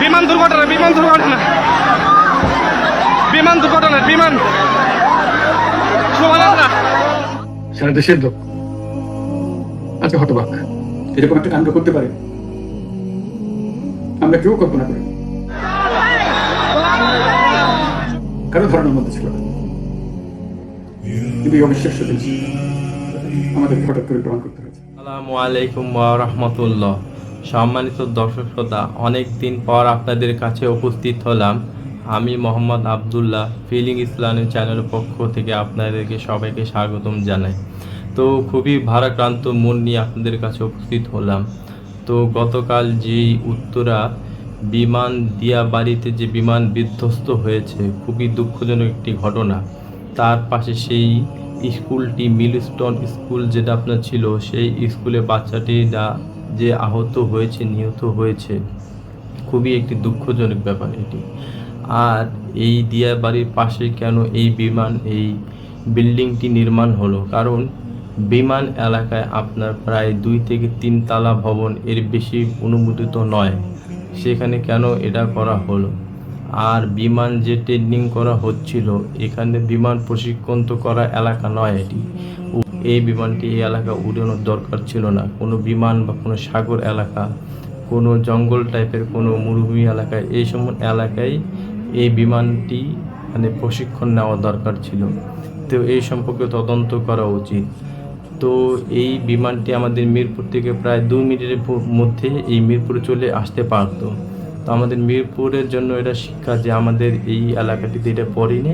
বিমান দুর্ঘটনা বিমান দুর্ঘটনা। বিমান দুর্ঘটনা বিমান। সুবহানাল্লাহ সারা দেশের লোক আজকে হতবাক। এরকম একটা কাণ্ড করতে পারে। আমরা কেউ কল্পনা করি কারও ধারণার মধ্যে ছিল না। কিন্তু এই অবিশ্বাস্য জিনিস আমাদের হঠাৎ করে গ্রহণ করতে হয়েছে। আসসালামু আলাইকুম রহমতুল্লাহ। সম্মানিত দর্শক শ্রোতা, অনেক দিন পর আপনাদের কাছে উপস্থিত হলাম আমি মোহাম্মদ আবদুল্লাহ ফিলিং ইসলামের চ্যানেলের পক্ষ থেকে আপনাদেরকে সবাইকে স্বাগতম জানাই। তো খুবই ভারাক্রান্ত মন নিয়ে আপনাদের কাছে উপস্থিত হলাম। তো গতকাল যেই উত্তরা বিমান দিয়া বাড়িতে যে বিমান বিধ্বস্ত হয়েছে, খুবই দুঃখজনক একটি ঘটনা। তার পাশে সেই স্কুলটি মিলস্টন স্কুল যেটা আপনার ছিল, সেই স্কুলে বাচ্চাটি যা- আহত হয়েছে, নিহত হয়েছে, খুবই একটি দুঃখজনক ব্যাপার এটি। আর এই দিয়া বাড়ির পাশে কেন এই বিমান, এই বিল্ডিংটি নির্মাণ হলো? কারণ বিমান এলাকায় আপনার প্রায় দুই থেকে তিন তালা ভবন এর বেশি অনুমোদিত নয়। সেখানে কেন এটা করা হলো? আর বিমান যে ট্রেনিং করা হচ্ছিল, এখানে বিমান প্রশিক্ষণ তো করা এলাকা নয় এটি। এই বিমানটি এই এলাকা উড়ানোর দরকার ছিল না। কোনো বিমান বা কোনো সাগর এলাকা, কোনো জঙ্গল টাইপের কোনো মরুভূমি এলাকায় এই সময় এলাকায় এই বিমানটি মানে প্রশিক্ষণ নেওয়া দরকার ছিল। তো এই সম্পর্কে তদন্ত করা উচিত। তো এই বিমানটি আমাদের মিরপুর থেকে প্রায় দু মিনিটের মধ্যে এই মিরপুরে চলে আসতে পারতো। তো আমাদের মিরপুরের জন্য এটা শিক্ষা যে আমাদের এই এলাকাটিতে এটা পড়েনি,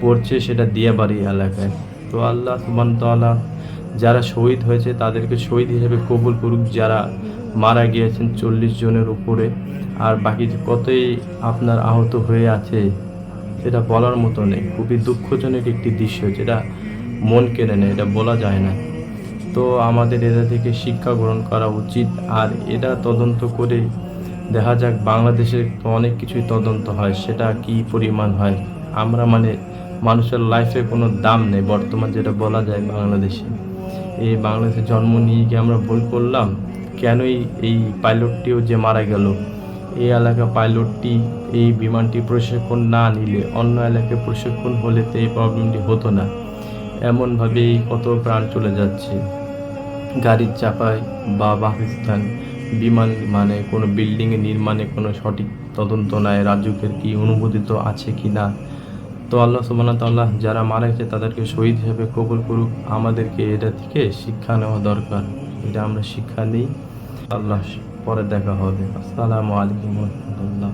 পড়ছে সেটা দিয়াবাড়ি এলাকায়। তো আল্লাহ সুবান তাআলা যারা শহীদ হয়েছে তাদেরকে শহীদ হিসেবে কবুল করুক, যারা মারা গিয়েছেন চল্লিশ জনের উপরে। আর বাকি কতই আপনার আহত হয়ে আছে, সেটা বলার মতো নেই। খুবই দুঃখজনক একটি দৃশ্য, যেটা মন কেড়ে নেয়, এটা বলা যায় না। তো আমাদের এটা থেকে শিক্ষা গ্রহণ করা উচিত, আর এটা তদন্ত করে দেখা যাক, বাংলাদেশে অনেক কিছুই তদন্ত হয়, সেটা কি পরিমাণ হয়। আমরা মানে মানুষের লাইফে কোনো দাম নেই। বর্তমান যেটা বলা যায় বাংলাদেশে। এই বাংলাদেশে জন্ম নিয়ে কি আমরা ভুল করলাম? কেনই এই পাইলটটিও যে মারা গেল? এই এলাকা পাইলটটি এই বিমানটি প্রশিক্ষণ না নিলে, অন্য এলাকায় প্রশিক্ষণ হলে তো এই প্রবলেমটি হতো না। এমনভাবেই কত প্রাণ চলে যাচ্ছে। গাড়ির চাপায় বা পাকিস্তান বিমান মানে কোনো বিল্ডিংয়ে নির্মাণে কোনো সঠিক তদন্ত নাই। রাজুকের কি অনুমোদিত আছে কি না তো আল্লাহ সুবানা তাল্লাহ যারা মারা গেছে তাদেরকে শহীদ হিসেবে কবুল করুক। আমাদেরকে এটা থেকে শিক্ষা নেওয়া দরকার। এটা আমরা শিক্ষা নিই আল্লাহ পরে দেখা হবে। আসসালামু আলাইকুম রহমতুল্লাহ।